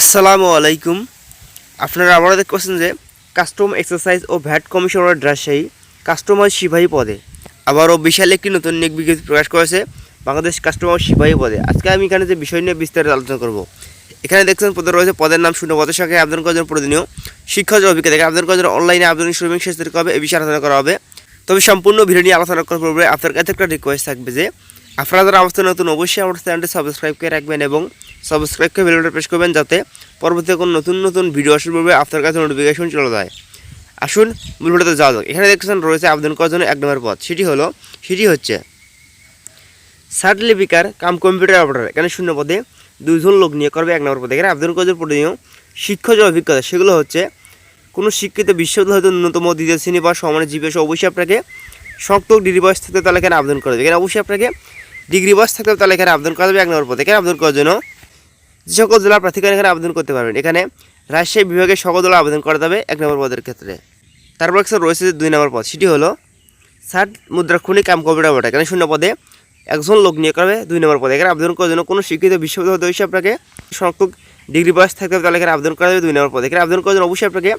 আসসালামু আলাইকুম। আপনারা আমরা দেখতে পাচ্ছেন যে কাস্টম এক্সারসাইজ ও ভ্যাট কমিশনার রাজশাহী কাস্টমার সিপাহী পদে। আবারও বিশাল একটি নতুন নিয়োগ বিজ্ঞপ্তি প্রকাশ করেছে বাংলাদেশ কাস্টমার সিপাহী পদে। আজকে আমি এখানে যে বিষয় নিয়ে বিস্তারিত আলোচনা করব, এখানে দেখছেন পদে রয়েছে পদের নাম শূন্য, পদের সংখ্যায় আবেদন করার জন্য প্রয়োজনীয় শিক্ষা যে অভিজ্ঞতা। এখানে আবেদন করার জন্য অনলাইনে আবেদন শ্রমিক শেষ তারিখ হবে এ বিষয়ে আলোচনা করা হবে। তবে সম্পূর্ণ ভিডিও নিয়ে আলোচনা করার পূর্বে আপনার কাছে একটা রিকোয়েস্ট থাকবে যে আপনারা যারা নতুন, অবশ্যই আমার চ্যানেলটি সাবস্ক্রাইব করে রাখবেন এবং সাবস্ক্রাইব করে বেলটা প্রেস করবেন যাতে পরবর্তী কোনো নতুন নতুন ভিডিও আসার পূর্বে আপনার কাছে নোটিফিকেশন চলে যায়। আসুন ভিডিওতে যাওয়া যাক। এখানে দেখছেন রয়েছে আবেদন করার জন্য এক নম্বর পথ। সেটি হলো, সেটি হচ্ছে সার্ট লিপিকার কাম কম্পিউটার অপারেটর এখানে শূন্য পদে দুইজন লোক নিয়ে করবে এক নম্বর পদে। এখানে আবেদন করার প্রয়োজনীয় শিক্ষা যে অভিজ্ঞতা। সেগুলো হচ্ছে, কোনো শিক্ষিত বিশ্ববিদ্যালয় হয়তো ন্যূনতম দ্বিতীয় শ্রেণি বা সমানের জিপিএস অবশ্যই আপনাকে শক্ত ডিগ্রি বয়স থাকতে তাহলে এখানে আবেদন করা যাবে। এখানে অবশ্যই আপনাকে ডিগ্রি বয়স থাকতে তাহলে এখানে আবেদন করা যাবে এক নম্বর পদে। এখানে আবেদন করার জন্য যে সকল জেলার প্রার্থীরা এখানে আবেদন করতে পারবেন। এখানে রাজশাহী বিভাগের সকল দল আবেদন করা যাবে এক নম্বর পদের ক্ষেত্রে। তারপর রয়েছে দুই নম্বর পদ। সেটি হলো ষাট মুদ্রা খুনি কাম কম্পিউটার বটে এখানে শূন্য পদে একজন লোক নিয়ে করবে দুই নম্বর পদে। এখানে আবেদন করার জন্য কোনো শিক্ষিত বিশ্ববিদ্যালয় হতে অবশ্যই আপনাকে? সংরক্ষক ডিগ্রি বয়স থাকতে হবে তাহলে এখানে আবেদন করা যাবে দুই নম্বর পদে। এখানে আবেদন করার জন্য অবশ্যই আপনাকে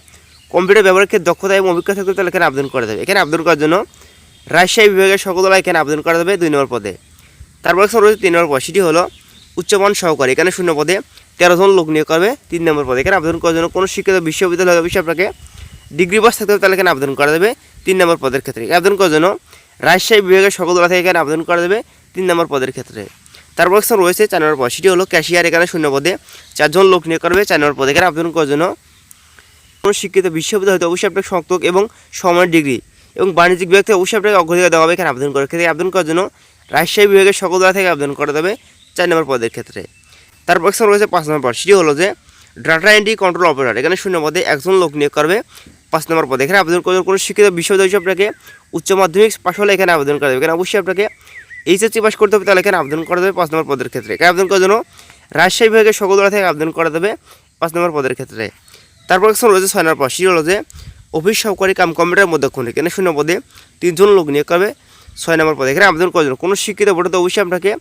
কম্পিউটার ব্যবহারের ক্ষেত্রে দক্ষতা এবং অভিজ্ঞতা থাকতে হবে তাহলে এখানে আবেদন করা যাবে। এখানে আবেদন করার জন্য রাজশাহী বিভাগের সকল এখানে আবেদন করা যাবে দুই নম্বর পদে। তারপর একটা রয়েছে তিন নম্বর পদ। সেটি হলো উচ্চমান সহকারী। এখানে শূন্য পদে তেরো জন লোক নিয়োগ করবে তিন নম্বর পদে। এখানে আবেদন করার জন্য কোনো শিক্ষিত বিশ্ববিদ্যালয় অবশ্যই আপনাকে ডিগ্রি পাস থাকতে হবে, তাহলে এখানে আবেদন করা যাবে তিন নম্বর পদের ক্ষেত্রে। আবেদন করার জন্য রাজশাহী বিভাগের সকল দলা থেকে এখানে আবেদন করা যাবে তিন নম্বর পদের ক্ষেত্রে। তারপর একটা রয়েছে চার নম্বর পদ। সেটি হলো ক্যাশিয়ার। এখানে শূন্য পদে চারজন লোক নিয়োগ করবে চার নম্বর পদে। এখানে আবেদন করার জন্য কোনো শিক্ষিত বিশ্ববিদ্যালয় হতে অবশ্যই আপনাকে সংযুক্ত এবং সমান ডিগ্রি এবং বাণিজ্যিক বিভাগ থেকে অবশ্যই আপনাকে অগ্রাধিকার দেওয়া হবে। এখানে আবেদন করার ক্ষেত্রে আবেদন করার জন্য রাজশাহী বিভাগের সকল দলা থেকে আবেদন করা যাবে চার নম্বর পদের ক্ষেত্রে। তারপর একটা রয়েছে পাঁচ নম্বর পদ। সেটি হলো যে ডাটা এন্ট্রি কন্ট্রোল অপারেটর এখানে শূন্য পদে একজন লোক নিয়োগ করবে পাঁচ নম্বর পদে। এখানে আবেদন করার কোনো শিক্ষিত বিশ্ববিদ্যালয় হিসেবে আপনাকে উচ্চ মাধ্যমিক পাশ হলে এখানে আবেদন করা যাবে। এখানে অবশ্যই আপনাকে এইচএসসি পাস করতে হবে, তাহলে এখানে আবেদন করা যাবে পাঁচ নম্বর পদের ক্ষেত্রে। এখানে আবেদন করার জন্য রাজশাহী বিভাগের সকল দলা থেকে আবেদন করা যাবে পাঁচ নম্বর পদের ক্ষেত্রে। তারপর একটা রয়েছে ছয় নম্বর পদ। সেটি হলো যে অফিস সহকারী কাম কম্পিউটার মধ্যক্ষণ। এখানে শূন্য পদে তিনজন লোক নিয়োগ করবে। ছয় নম্বর পদে। এখানে আবেদন করার জন্য কোনো শিক্ষিত ভোটে তো অবশ্যই আপনাকে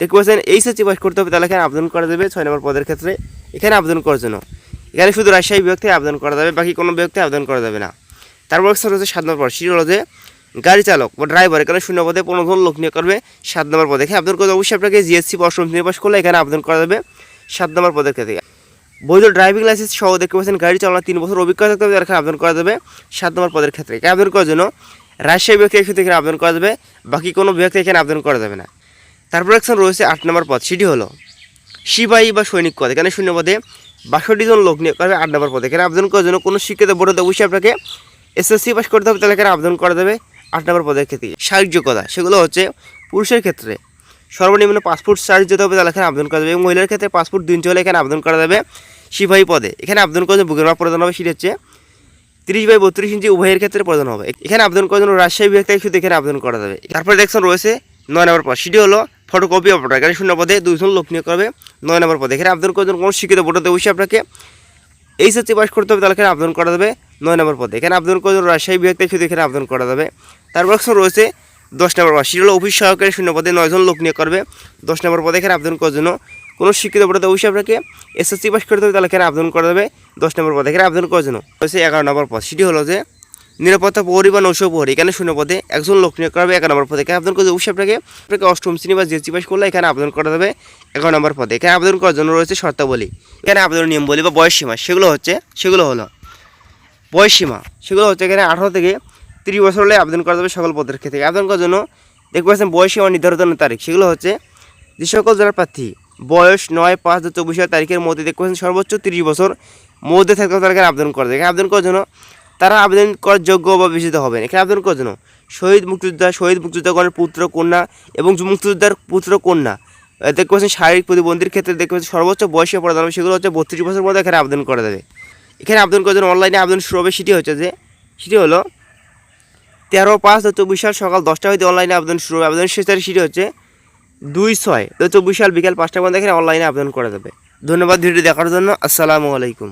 দেখতে পাচ্ছেন এইচএসসি পাস করতে হবে, তাহলে এখানে আবেদন করা যাবে ছয় নম্বর পদের ক্ষেত্রে। এখানে আবেদন করার জন্য। এখানে শুধু রাজশাহী বিভাগ থেকে আবেদন করা যাবে, বাকি কোনো বিভাগ থেকে আবেদন করা যাবে না। তারপর রয়েছে সাত নম্বর পদ, সেটি হলো যে গাড়ি চালক বা ড্রাইভার এখানে শূন্য পদে পনেরো জন লোক নিয়োগ করবে সাত নম্বর পদে। এখানে আবেদন করতে অবশ্যই আপনাকে জিএসসি বা অষ্টম পাস করলে এখানে আবেদন করা যাবে সাত নম্বর পদের ক্ষেত্রে। বৈধ ড্রাইভিং লাইসেন্স সহ দেখতে পাচ্ছেন, গাড়ি চালানোর তিন বছর অভিজ্ঞতা থাকতে হবে এখানে আবেদন করা যাবে সাত নম্বর পদের ক্ষেত্রে। এখানে আবেদন করার জন্য রাজশাহী বিভাগ শুধু এখানে আবেদন করা যাবে, বাকি কোনো বিভাগ এখানে আবেদন করা যাবে না। তারপর একজন রয়েছে আট নম্বর পদ, সেটি হলো সিপাহী বা সৈনিক পদ। এখানে শূন্য পদে বাষট্টি জন লোক নিয়োগ করবে, আট নম্বর পদে। এখানে আবেদন করার জন্য কোনো শিক্ষিত বোর্ডে অবশ্যই আপনাকে এসএসসি পাস করতে হবে, তাহলে এখানে আবেদন করা যাবে আট নম্বর পদের ক্ষেত্রে। যোগ্যতা সেগুলো হচ্ছে পুরুষের ক্ষেত্রে। সর্বনিম্ন পাসপোর্ট চার্জ যেতে হবে, তাহলে এখানে আবেদন করা যাবে। এবং মহিলার ক্ষেত্রে পাসপোর্ট দুই হলে এখানে আবেদন করা যাবে সিপাহী পদে। এখানে আবেদন করার জন্য বুকের মাপ প্রদান হবে, সেটি হচ্ছে তিরিশ বাই বত্রিশ ইঞ্চি উভয়ের ক্ষেত্রে প্রদান হবে। এখানে আবেদন করার জন্য রাজশাহী বিভাগ থেকে শুধু এখানে আবেদন করা যাবে। তারপরে দেখছেন রয়েছে নয় নম্বর পদ। সেটি হলো ফটোকপি অপারেটর এখানে শূন্য পদে দুইজন লোক নিয়োগ করবে নয় নম্বর পদে। এখানে আবেদন করার জন্য কোনো শিক্ষিত বোর্ডে অবশ্যই আপনাকে এইচএসসি পাস করতে হবে, তাহলে এখানে আবেদন করা যাবে নয় নম্বর পদে। এখানে আবেদন করার জন্য রাজশাহী বিভাগ থেকে শুধু এখানে আবেদন করা যাবে। তারপর রয়েছে দশ নম্বর পদ। সেটি হলো অফিস সহকারী শূন্য পদে নয়জন লোক নিয়োগ করবে। দশ নম্বর পদে এখানে আবেদন করার জন্য কোনো শিক্ষিত বোর্ডে অবশ্যই আপনাকে এসএসসি পাস করতে হবে তাহলে এখানে আবেদন করা যাবে দশ নম্বর পদে এখানে আবেদন করার জন্য। রয়েছে এগারো নম্বর পদ। সেটি হলো যে, নিরাপত্তা প্রহরী বা নৌশ প্রহরী এখানে শূন্য পদে একজন লোক নিয়োগ করবে এগারো নম্বর পদে। এখানে আবেদন করতে অবশ্যই আপনাকে আপনাকে অষ্টম শ্রেণি বা জিএসসি পাস করলে এখানে আবেদন করা যাবে এগারো নম্বর পদে। এখানে আবেদন করার জন্য রয়েছে শর্তাবলী। এখানে আবেদন নিয়ম বলি বা বয়স সীমা, সেগুলো হচ্ছে, সেগুলো হলো বয়স সীমা, সেগুলো হচ্ছে এখানে আঠারো থেকে তিরিশ বছর হলে আবেদন করা যাবে সকল পদের ক্ষেত্রে। আবেদন করার জন্য পাচ্ছেন বয়স সীমা নির্ধারণের তারিখ, সেগুলো হচ্ছে যে সকল জেলার প্রার্থী বয়স নয়, পাঁচ দু চব্বিশ তারিখের মধ্যে দেখতে পাচ্ছেন সর্বোচ্চ তিরিশ বছর মধ্যে থাকতে তারা আবেদন করা এখানে আবেদন করার জন্য তারা আবেদন করার যোগ্য বা বিজিত হবেন। এখানে আবেদন করার জন্য শহীদ মুক্তিযোদ্ধা, শহীদ মুক্তিযোদ্ধাগণের পুত্র কন্যা এবং মুক্তিযোদ্ধার পুত্র কন্যা। দেখতে পাচ্ছেন শারীরিক প্রতিবন্ধীর ক্ষেত্রে দেখতে পাচ্ছেন সর্বোচ্চ বয়সে প্রদান সেগুলো হচ্ছে বত্রিশ বছর মধ্যে এখানে আবেদন করা যাবে। এখানে আবেদন করার জন্য অনলাইনে আবেদন শুরু হবে। সেটি হচ্ছে যে, সেটি হলো তেরো পাঁচ দু চব্বিশ সাল সকাল দশটা হইতে অনলাইনে আবেদন শুরু হবে। আবেদন শেষ তারিখ সেটি হচ্ছে দুই ছয়। তো চব্বিশ সাল বিকাল পাঁচটা পর্যন্ত এখানে অনলাইনে আবেদন করা যাবে ধন্যবাদ ভিডিও দেখার জন্য। আসসালামু আলাইকুম।